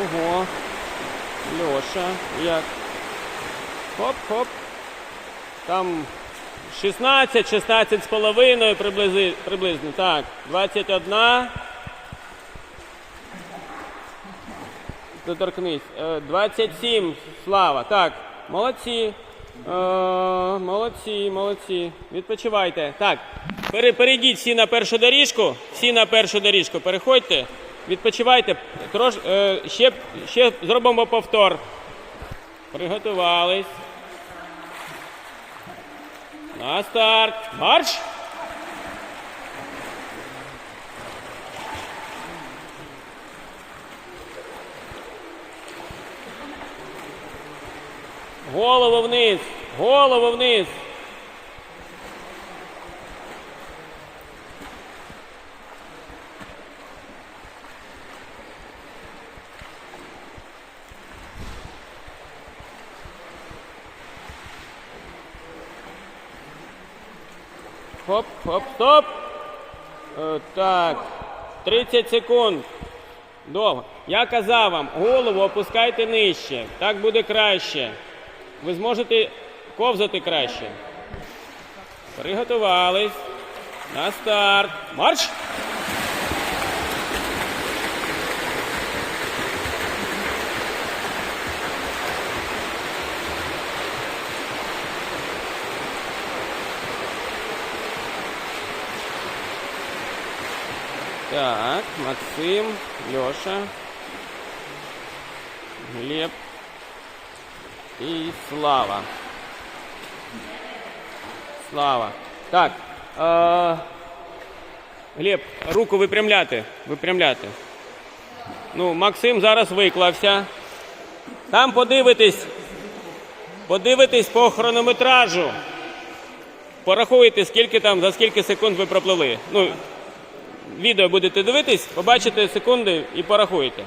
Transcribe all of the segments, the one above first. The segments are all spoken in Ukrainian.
Ого. Льоша. Як? Хоп-хоп. Там 16, 16 з половиною приблизно. Так, 21. Доторкнись. Е, 27, Слава. Так, молодці. Е, молодці, молодці. Відпочивайте. Так, перейдіть всі на першу доріжку. Всі на першу доріжку. Переходьте. Відпочивайте. Трош, е, ще, ще зробимо повтор. Приготувались. На старт. Марш! Голову вниз! Голову вниз! Хоп, хоп, стоп. Е, так. 30 секунд. Довго. Я казав вам, голову опускайте нижче. Так буде краще. Ви зможете ковзати краще. Приготувались. На старт. Марш! Так, Максим, Леша, Глеб і Слава. Слава. Так. Е, Глеб, руку випрямляти. Випрямляти. Ну, Максим зараз виклався. Там подивитись. Подивитись по хронометражу. Порахуйте, скільки там, за скільки секунд ви проплили. Ну, відео будете дивитись, побачите секунди і порахуєте.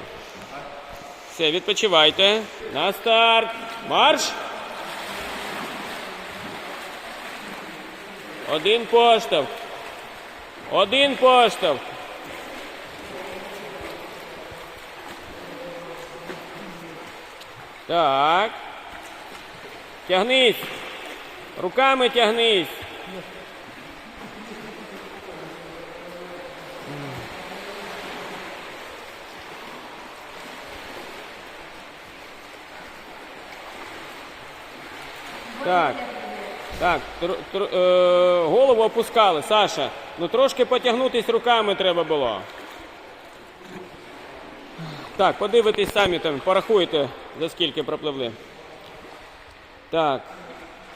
Все, відпочивайте. На старт. Марш! Один поштовх. Один поштовх. Так. Тягнись. Руками тягнись. Так. Так, тр, тр, е, голову опускали, Саша. Ну трошки потягнутись руками треба було. Так, подивитись самі там, порахуйте, за скільки пропливли. Так,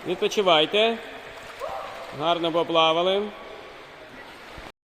відпочивайте. Гарно поплавали.